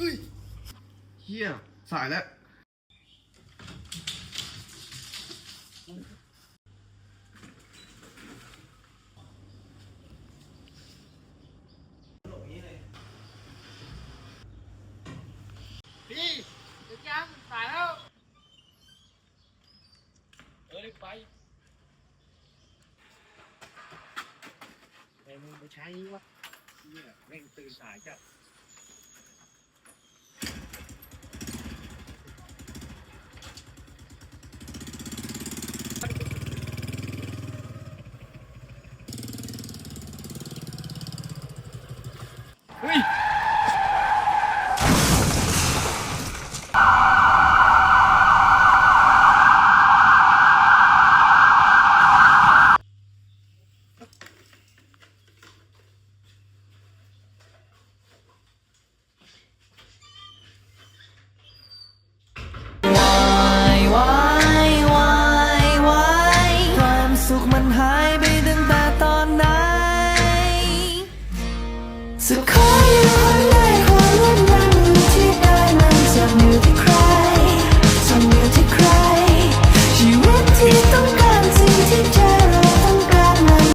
ฮียสายแล้ว พี่เดี๋ยวยังสายแล้ว เออรีบไปไอ้มึงไปใช้วะเนี่ยแม่งตื่นสายจัด 으. So call you